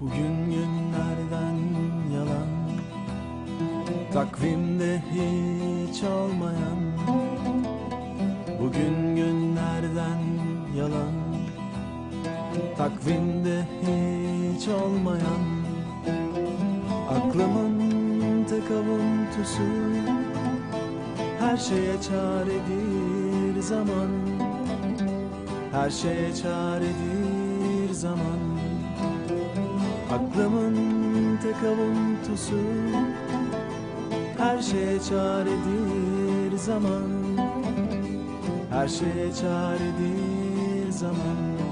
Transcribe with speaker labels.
Speaker 1: Bugün günlerden yalan. Takvimde hiç olmayan. Bugün günlerden yalan. Takvimde hiç olmayan. Aklımın tek avuntusu Her şeye çaredir zaman. Her şeye çaredir zaman. Aklımın tek avuntusu Her şeye çaredir zaman. Her şeye çaredir zaman